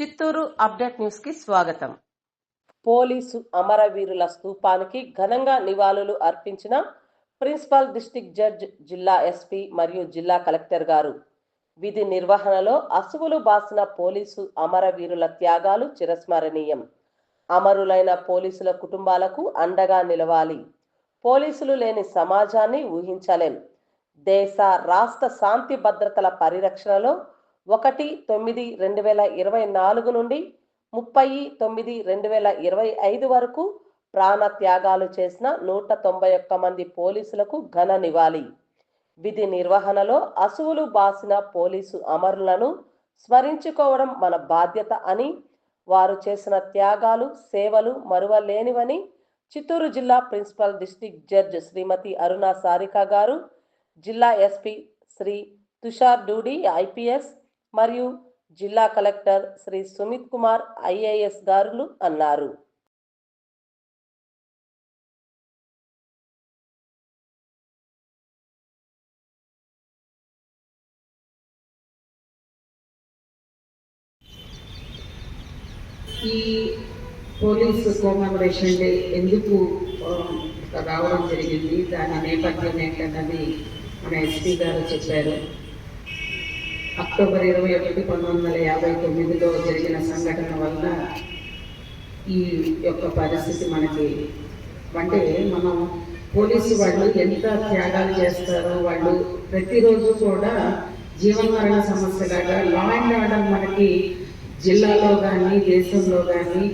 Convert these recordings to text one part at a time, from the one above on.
Chittoor update న్యూస్కి స్వాగతం. Police అమరవీరుల స్థూపానికి ఘనంగా నివాళులు అర్పించిన ప్రిన్సిపల్ డిస్టిక్ జడ్జ్ జిల్లా ఎస్పీ మరియు జిల్లా కలెక్టర్ గారు. విధి నిర్వహణలో అసువులు బాసిన పోలీసు అమరవీరుల త్యాగాలు చిరస్మరణీయం. అమరులైన పోలీసుల కుటుంబాలకు అండగా నిలవాలి. పోలీసులు లేని సమాజాన్ని ఊహించలేం. దేశ రాష్ట్ర శాంతి భద్రతల పరిరక్షణలో ఒకటి తొమ్మిది రెండు వేల ఇరవై నాలుగు నుండి ముప్పై తొమ్మిది రెండు వేల ఇరవై ఐదు వరకు ప్రాణ త్యాగాలు చేసిన నూట తొంభై ఒక్క మంది పోలీసులకు ఘన నివాళి. విధి నిర్వహణలో అసువులు బాసిన పోలీసు అమరులను స్మరించుకోవడం మన బాధ్యత అని వారు చేసిన త్యాగాలు సేవలు మరువలేనివని చిత్తూరు జిల్లా principal district judge Srimathi Aruna Sarika garu జిల్లా ఎస్పీ శ్రీ తుషార్ డూడి ఐపీఎస్ మరియు జిల్లా కలెక్టర్ శ్రీ సుమిత్ కుమార్ ఐఏఎస్ గారులు అన్నారు. ఈ పోలీస్ డే ఎందుకు రావడం జరిగింది? దాని నేపథ్యం ఏంటన్నది మన ఎస్పీ గారు చెప్పారు. అక్టోబర్ ఇరవై ఒకటి పంతొమ్మిది వందల యాభై తొమ్మిదిలో జరిగిన సంఘటన వల్ల ఈ యొక్క పరిస్థితి మనకి అంటే మనం పోలీసు వాళ్ళు ఎంత త్యాగాలు చేస్తారో వాళ్ళు ప్రతిరోజు కూడా జీవనమరణ సమస్యలాగా లా అండ్ ఆర్డర్ మనకి జిల్లాలో కానీ దేశంలో కానీ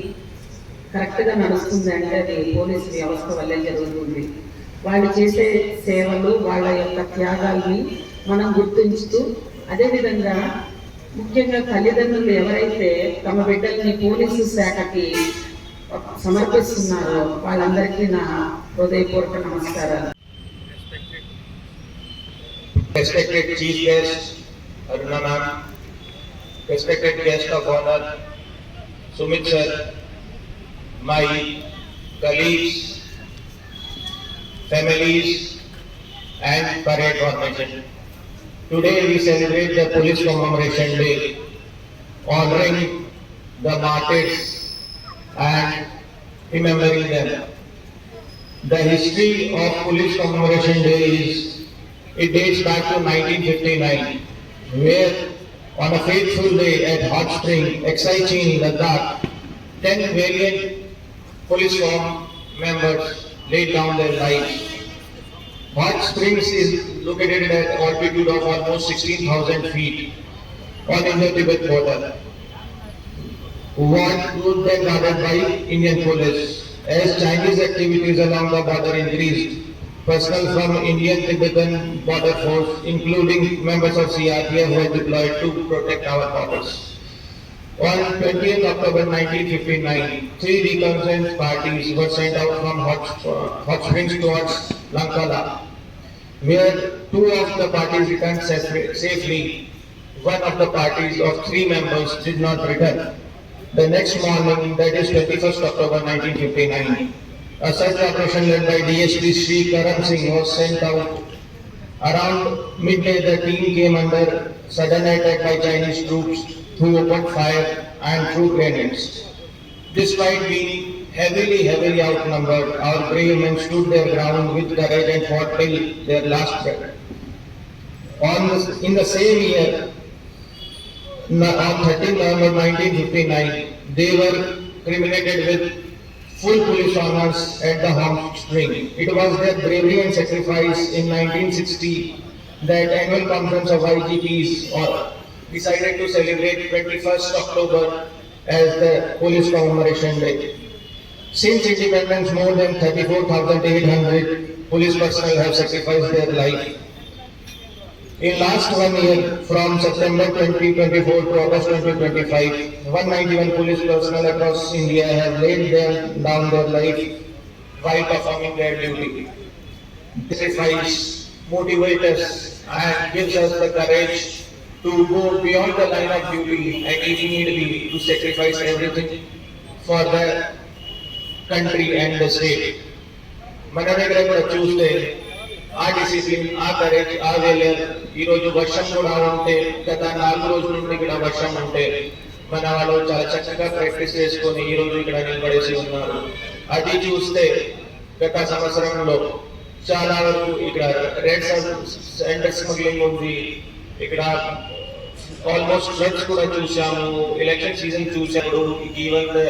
కరెక్ట్గా నడుస్తుంది అంటే అది పోలీసు వ్యవస్థ వల్లే జరుగుతుంది. వాళ్ళు చేసే సేవలు వాళ్ళ యొక్క త్యాగాల్ని మనం గుర్తించుతూ అదేవిధంగా ముఖ్యంగా తల్లిదండ్రులు ఎవరైతే తమ బిడ్డల్ని పోలీసు శాఖకి సమర్పిస్తున్నారో వాళ్ళందరికీ నా హృదయపూర్వక నమస్కారాలు Respected Chief Guest, Aruna Ma'am, respected guest of honor, Sumit Sir, my colleagues, families, and parade formation. Today we celebrate the Police Commemoration Day, honoring the martyrs and remembering them. The history of Police Commemoration Day is, it dates back to 1959, where on a fateful day at Hot Spring, Exaichini, Ladakh, 10 valiant police form members laid down their lives. Hot Springs is located at an altitude of almost 16,000 feet on Indo-Tibet border. What was then guarded by Indian police. As Chinese activities along the border increased, personnel from Indian Tibetan border force, including members of CRPF, were deployed to protect our borders. On 20th October 1959, three reconnaissance parties were sent out from Hot, Hot Springs towards Lankala, where two of the returned safely. One of the parties of three members did not return. The next morning, that is 21st October 1959, a search operation led by DSP Sri Karam Singh was sent out. Around midday, the team came under sudden attack by Chinese troops who opened fire and threw grenades. Despite being heavily, heavily outnumbered, our brave men stood their ground with courage and fought till their last breath. On in the same year, on 13 November 1959, they were cremated with full police honors at the home spring. It was their bravery and sacrifice in 1960 that annual conference of IGPs decided to celebrate 21st October as the police commemoration day. Since independence, more than 34,800 police personnel have sacrificed their life. In last one year, from September 2024 to August 2025, 191 police personnel across India have laid them down their life while performing their duty. This sacrifice motivates us and gives us the courage to go beyond the line of duty and if need be, to sacrifice everything for the country and the state. మన దగ్గర కూడా చూస్తే ఆ discipline ఆ courage ఆ Whaler ఈ రోజు వర్షం కూడా ఉంటే గత నాలుగు రోజుల నుండి ఇక్కడ వర్షం ఉంటే మన వాళ్ళు చాలా చక్కగా ప్రాక్టీస్ చేసుకొని ఈ రోజు ఇక్కడ నిలబడేసి ఉన్నారు అది చూస్తే గత సంవత్సరంలో చాలా వరకు ఇక్కడ రెడ్ సెంటర్ స్మగ్లింగ్ ఉంది ఇక్కడ ఆల్మోస్ట్ డ్రగ్స్ కూడా చూసాము ఎలక్షన్ సీజన్ చూసాము even the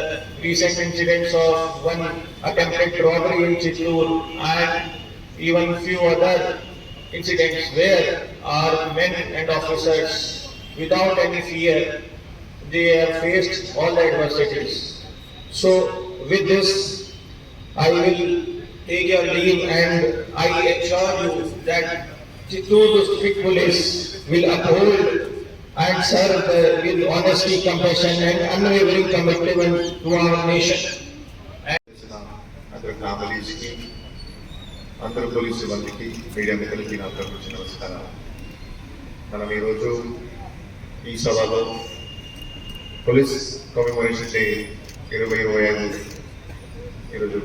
recent incidents of one attempted robbery in Chittoor and even few other incidents where our men and officers without any fear they have faced all the adversities so with this i will take your leave and i assure you that Chittoor district police will uphold and serve the, with honesty compassion and unwavering commitment to our nation. చేసిన అందరు police సిబ్బందికి media మిత్రులకి నా తరపు నమస్కారాలు. మనం ఈరోజు ఈ సభలో పోలీస్ కమెమోరేషన్ డే ఇరవై ఇరవై ఐదు ఈరోజు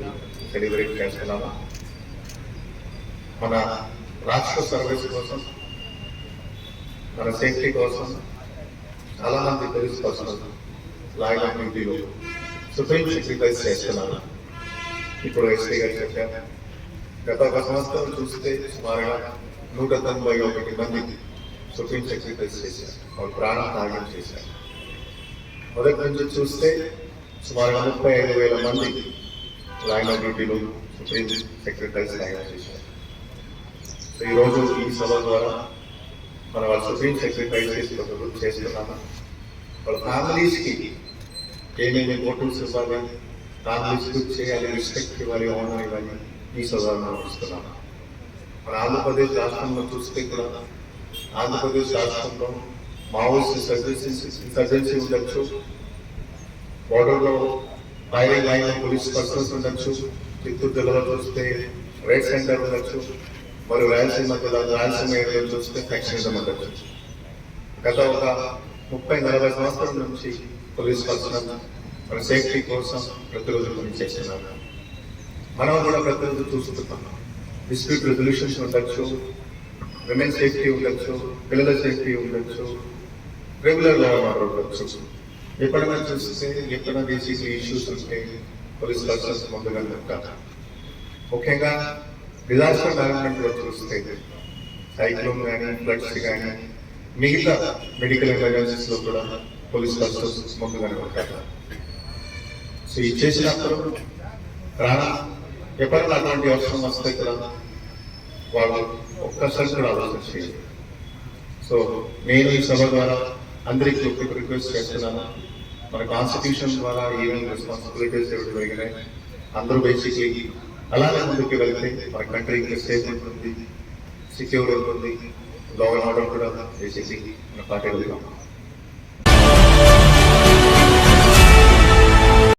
సెలబ్రేట్ చేస్తున్నాము. మన రాష్ట్ర సర్వీస్ కోసం మన సేఫ్టీ కోసం చాలా మంది పోలీస్ పర్సనల్ లాయర్ ఆఫ్ డ్యూటీలో సుప్రీం సెక్రిటైజ్ చేస్తున్నారు. ఇప్పుడు ఎస్పీ గారు చెప్పారు గత ఒక సంవత్సరం చూస్తే సుమారుగా నూట తొంభై ఒకటి మంది సుప్రీం సెక్రటరీస్ చేశారు. వాళ్ళు ప్రాణం త్యాగం చేశారు. మొదటి నుంచి చూస్తే సుమారుగా ముప్పై ఐదు వేల మంది లైన్ ఆఫ్ డ్యూటీలో సుప్రీం సెక్రటరీస్ త్యాగం చేశారు. సో ఈరోజు ఈ సభ ద్వారా మన వాళ్ళ సుప్రీం సెక్రటరీ సెక్రటరీస్ చేస్తున్నాము? వాళ్ళ ఫ్యామిలీస్కి ఏమేమి ఇంపార్టెన్స్ ఇవ్వాలి? ఫ్యామిలీస్ ఫ్యామిలీస్కి చేయాలి రెస్పెక్ట్ ఇవ్వాలి ఆనర్ ఇవ్వాలి ఈ సభను ఇస్తున్నాను మన ఆంధ్రప్రదేశ్ రాష్ట్రంలో చూస్తే కూడా ఆంధ్రప్రదేశ్ రాష్ట్రంలో మావోయిస్ట్ సర్జెన్సీ సర్జెన్సీ ఉండొచ్చు. బోర్డర్లో ఫైరింగ్ లైన్ పోలీస్ పర్సన్స్ ఉండొచ్చు. చిత్తూరు జిల్లాలో చూస్తే రెడ్ సెంటర్ ఉండొచ్చు. మరి రాయలసీమ జిల్లా రాయలసీమ ఏరియాలో చూస్తే ఫ్యాక్షనిజం ఉండొచ్చు గత ఒక ముప్పై నలభై సంవత్సరాల నుంచి పోలీస్ పర్సనల్ మన సేఫ్టీ కోసం ప్రతిరోజు పని చేస్తున్నారు. మనం కూడా ప్రతిరోజు చూస్తున్నాం. డిస్ప్యూట్ రెజల్యూషన్స్ ఉండొచ్చు విమెన్ సేఫ్టీ ఉండొచ్చు పిల్లల సేఫ్టీ ఉండొచ్చు రెగ్యులర్ లా ఆర్డర్ ఉండొచ్చు. ఎప్పుడైనా చూస్తే ఎప్పుడైనా బేసిక్ ఇష్యూస్ ఉంటే పోలీస్ పర్సన్స్ ముందుగా ఉంటారు ముఖ్యంగా డిజాస్టర్ మేనేజ్మెంట్లో చూస్తే సైక్లోన్ కానీ ఫ్లడ్స్ కానీ మిగతా మెడికల్ ఎమర్జెన్సీస్లో కూడా పోలీస్ పర్సన్స్ ముందుగానే ఉంటారు సో ఇది చేసినప్పుడు ప్రాణం ఎప్పుడైనా అటువంటి అవసరం వస్తే కదా వాళ్ళు ఒక్కసారి కూడా ఆలోచన చేయాలి. సో నేను ఈ సభ ద్వారా అందరికీ ఒక రిక్వెస్ట్ చేస్తున్నాను. మన కాన్స్టిట్యూషన్ ద్వారా ఏమేమి రెస్పాన్సిబిలిటీస్ ఎవరు పెరిగినాయి అందరూ బేసిక్లీ అలానే ముందుకు వెళ్తే మన కంట్రీ ఇంకా సేఫ్ ఉంటుంది సెక్యూర్ ఉంటుంది లా అండ్ ఆర్డర్ కూడా బేసిక్లీ మన పార్టీ వెళ్తాం